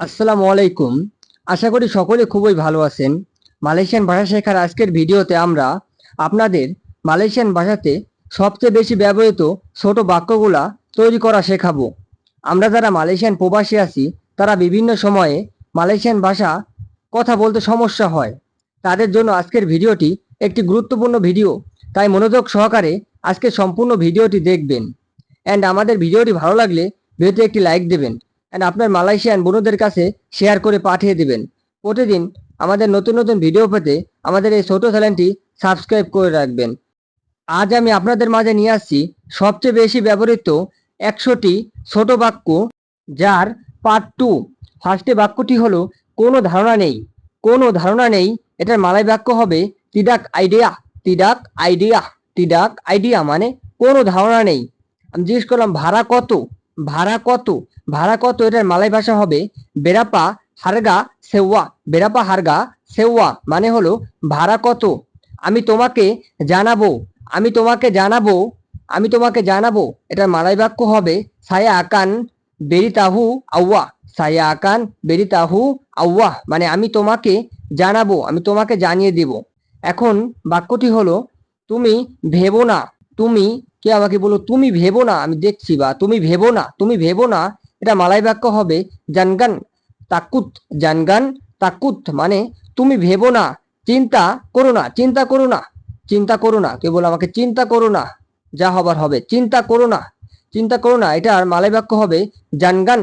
আসসালামু আলাইকুম। আশা করি সকলে খুবই ভালো আছেন। মালয়েশিয়ান ভাষা শেখার আজকের ভিডিওতে আমরা আপনাদের মালয়েশিয়ান ভাষাতে সবচেয়ে বেশি ব্যবহৃত ছোট বাক্যগুলা তৈরি করা শেখাবো। আমরা যারা মালয়েশিয়ান প্রবাসী আছি, তারা বিভিন্ন সময়ে মালয়েশিয়ান ভাষা কথা বলতে সমস্যা হয়। তাদের জন্য আজকের ভিডিওটি একটি গুরুত্বপূর্ণ ভিডিও। তাই মনোযোগ সহকারে আজকে সম্পূর্ণ ভিডিওটি দেখবেন। অ্যান্ড আমাদের ভিডিওটি ভালো লাগলে ভিডিওতে একটি লাইক দেবেন। অ্যান্ড আপনার মালয়েশিয়ান বন্ধুদের কাছে শেয়ার করে পাঠিয়ে দিবেন। প্রতিদিন আমাদের নতুন নতুন ভিডিও পেতে আমাদের এই ছোট চ্যানেলটি সাবস্ক্রাইব করে রাখবেন। আজ আমি আপনাদের মাঝে নিয়ে আসছি সবচেয়ে বেশি ব্যবহৃত একশোটি ছোট বাক্য, যার পার্ট টু ফার্স্টে বাক্যটি হলো, কোনো ধারণা নেই, কোনো ধারণা নেই। এটার মালাই বাক্য হবে, তিদাক আইডিয়া তিদাক আইডিয়া তিদাক আইডিয়া মানে কোনো ধারণা নেই। আমি জিজ্ঞেস করলাম, ভাড়া কত? ভাড়া কত? ভাড়া কত? এটার মালাই ভাষা হবে বেরাপা হারগা সেওয়া। বেরাপা হারগা সেওয়া মানে হলো ভাড়া কত? আমি তোমাকে জানাব, আমি তোমাকে জানাব, আমি তোমাকে জানাব। এটার মালাই বাক্য হবে সায়া আকান বেরিতাহু আউয়া। সায়া আকান বেরিতাহু আউয়া মানে আমি তোমাকে জানাব, আমি তোমাকে জানিয়ে দিব। এখন বাক্যটি হলো, তুমি ভেবো না, তুমি কে আমাকে বলো তুমি ভেবো না, আমি দেখছি বা, তুমি ভেবো না, তুমি ভেবো না। এটা মালাই বাক্য হবে জানগান, তাকুত জানগান, তাকুত মানে তুমি ভেবো না, চিন্তা করো না, চিন্তা করো না, চিন্তা করো না। কেবল আমাকে চিন্তা করো না, যা হবার হবে, চিন্তা করো না, চিন্তা করো না। এটার মালাই বাক্য হবে জানগান,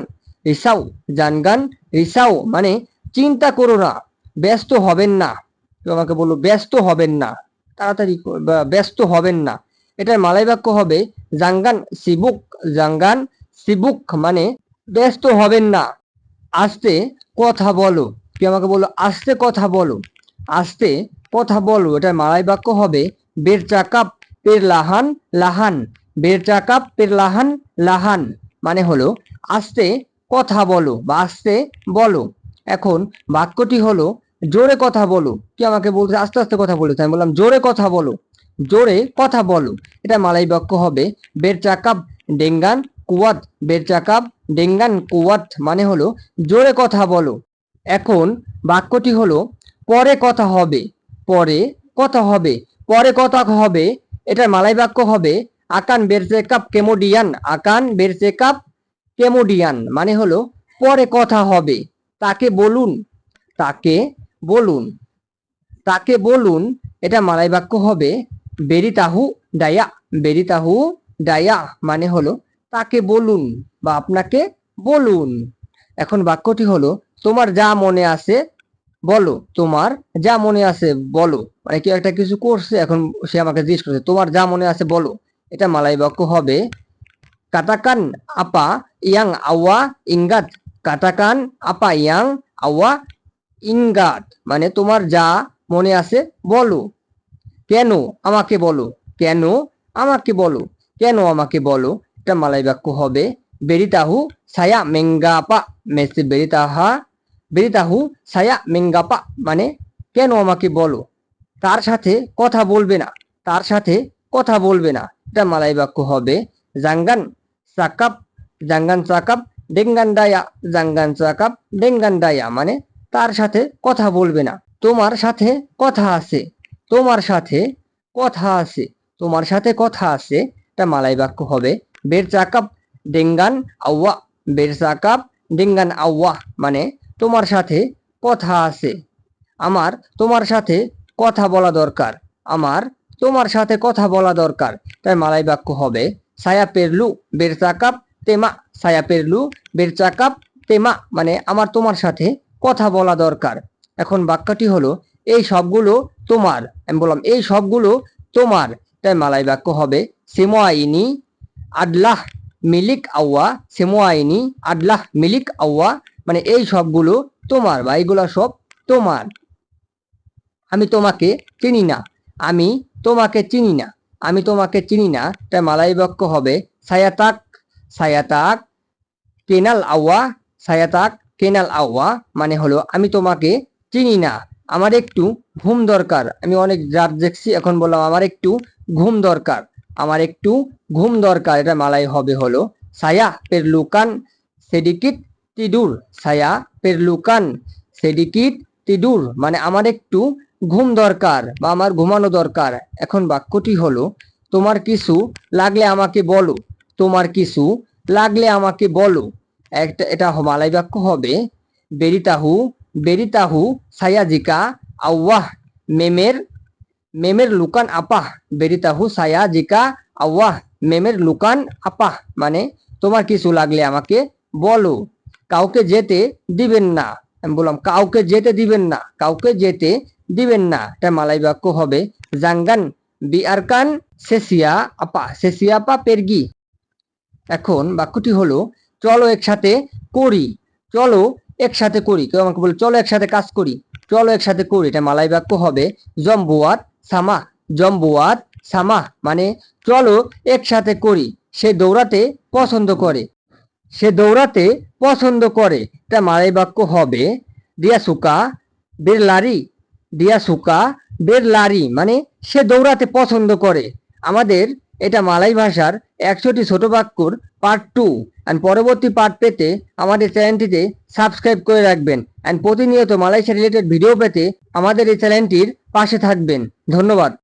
রিসাও জানগান, রিসাও মানে চিন্তা করো না, ব্যস্ত হবেন না। কেউ আমাকে বলল, ব্যস্ত হবেন না, তাড়াতাড়ি ব্যস্ত হবেন না। এটার মালাই বাক্য হবে, জাঙ্গান সিবুক জাঙ্গান সিবুক মানে ব্যস্ত হবেন না। আস্তে কথা বলো। কি আমাকে বলো আস্তে কথা বলো। আস্তে কথা বলো। এটার মালাই বাক্য হবে, বের চাকাপ, পের লাহান লাহান। বের চাকাপ, পের লাহান লাহান। মানে হলো, আস্তে কথা বলো বা আস্তে বলো। এখন বাক্যটি হলো, জোরে কথা বলো। কি আমাকে বলতে, আস্তে আস্তে কথা বলতে আমি বললাম, জোরে কথা বলো। জোরে কথা বলো। এটা মালাই বাক্য হবে। বের চাকাপ ডেঙ্গান কুয়াত। বের চাকাপ ডেঙ্গান কুয়াত মানে হলো জোরে কথা বলো। এখন বাক্যটি হলো পরে কথা হবে। পরে কথা হবে। পরে কথা হবে। এটার মালাই বাক্য হবে আকান বের চেকাপ কেমোডিয়ান। আকান বের চেকাপ কেমোডিয়ান মানে হলো পরে কথা হবে। তাকে বলুন। তাকে বলুন। তাকে বলুন। এটা মালাই বাক্য হবে বেরিতাহু ডায়া বেরিতাহু ডায়া মানে হলো তাকে বলুন বা আপনাকে বলুন। এখন বাক্যটি হলো, তোমার যা মনে আছে বলো, তোমার যা মনে আছে বলো। মানে কেউ একটা কিছু করছে, এখন সে আমাকে জিজ্ঞেস করছে, তোমার যা মনে আছে বলো। এটা মালাই বাক্য হবে, কাটাকান আপা ইয়াং আওয়া ইঙ্গাত কাটাকান আপা ইয়াং আওয়া ইঙ্গাত মানে তোমার যা মনে আছে বলো। কেন আমাকে বলো? কেন আমাকে বলো? কেন আমাকে বলো? এটা মালাই বাক্য হবে, বেরিতাহু সায়া মেঙ্গাপা, মেসে বেরিতাহা, বেরিতাহু সায়া মেঙ্গাপা মানে কেন আমাকে বলো? তার সাথে কথা বলবে না, তার সাথে কথা বলবে না। এটা মালাই বাক্য হবে, জাঙ্গান সাকাপ জাঙ্গান সাকাপ ডেঙ্গান ডায়া জাঙ্গান সাকাপ ডেঙ্গান ডায়া মানে তার সাথে কথা বলবে না। তোমার সাথে কথা আছে। তোমার সাথে কথা আছে, তোমার সাথে কথা আছে, এটা মালাই বাক্য হবে। বের চাকাপ ডেঙ্গান আউয়া, বের চাকাপ ডেঙ্গান আউয়া মানে তোমার সাথে কথা আছে। আমার তোমার সাথে কথা বলা দরকার, আমার তোমার সাথে কথা বলা দরকার, তাই মালাই বাক্য হবে। সায়া পেরলু বের চাকাপ তেমা সায়া পেরলু বের চাকাপ তেমা মানে আমার তোমার সাথে কথা বলা দরকার। এখন বাক্যটি হলো এই সবগুলো তোমার। আমি বললাম, এই সবগুলো তোমার। তাই মালাই বাক্য হবে, সেমোয়াইনি আদলাহ মিলিক আউয়া, সেমোয়াইনি আদলাহ মিলিক আউয়া। মানে এই সবগুলো তোমার বা এইগুলো সব তোমার। আমি তোমাকে চিনি না, আমি তোমাকে চিনি না, আমি তোমাকে চিনি না। তাই মালাই বাক্য হবে, সায়াতাক সায়াতাক কেনাল আওয়া সায়াতাক কেনাল আওয়া মানে হলো, আমি তোমাকে চিনি না আমার একটু ঘুম দরকার। আমি অনেক রাত দেখছি এখন বললাম আমার একটু ঘুম দরকার। আমার একটু ঘুম দরকার, এটা মালাই হবে হলো। সায়া পেরলুকান, সেডিকিট তিডুর সায়া পেরলুকান, সেডিকিট তিডুর মানে আমার একটু ঘুম দরকার বা আমার ঘুমানো দরকার। এখন বাক্যটি হলো, তোমার কিছু লাগলে আমাকে বলো। তোমার কিছু লাগলে আমাকে বলো। একটা, এটা মালাই বাক্য হবে, বেরিতাহু বেরিতাহু সায়াজিকা আওয়াহ মেমের মেমের লুকান আপাহ বেরিতাহু সায়াজিকা আওয়াহ মেমের লুকান আপাহ মানে তোমার কিছু লাগলে আমাকে বলো কাউকে যেতে দিবেন না আমি বললাম কাউকে যেতে দিবেন না কাউকে যেতে দিবেন না এটা মালাই বাক্য হবে জাঙ্গান বিআরকান সেসিয়া আপা সেসিয়া আপা পেরগি এখন বাক্যটি হলো চলো একসাথে করি চলো একসাথে করি। কেউ আমাকে বলে, চলো একসাথে কাজ করি। চলো একসাথে করি। এটা মালাই বাক্য হবে, জম্বুয়াত সামা জম্বুয়াত সামা মানে চলো একসাথে করি। সে দৌড়াতে পছন্দ করে। সে দৌড়াতে পছন্দ করে। এটা মালাই বাক্য হবে, দিয়া সুকা বের লারি। দিয়া সুকা বের লারি। মানে সে দৌড়াতে পছন্দ করে। আমাদের এটা মালাই ভাষার একশোটি ছোট বাক্যর পার্ট টু অ্যান্ড পরবর্তী পার্ট পেতে আমাদের চ্যানেলটিতে সাবস্ক্রাইব করে রাখবেন। অ্যান্ড প্রতিনিয়ত মালয়েশিয়া রিলেটেড ভিডিও পেতে আমাদের এই চ্যানেলটির পাশে থাকবেন। ধন্যবাদ।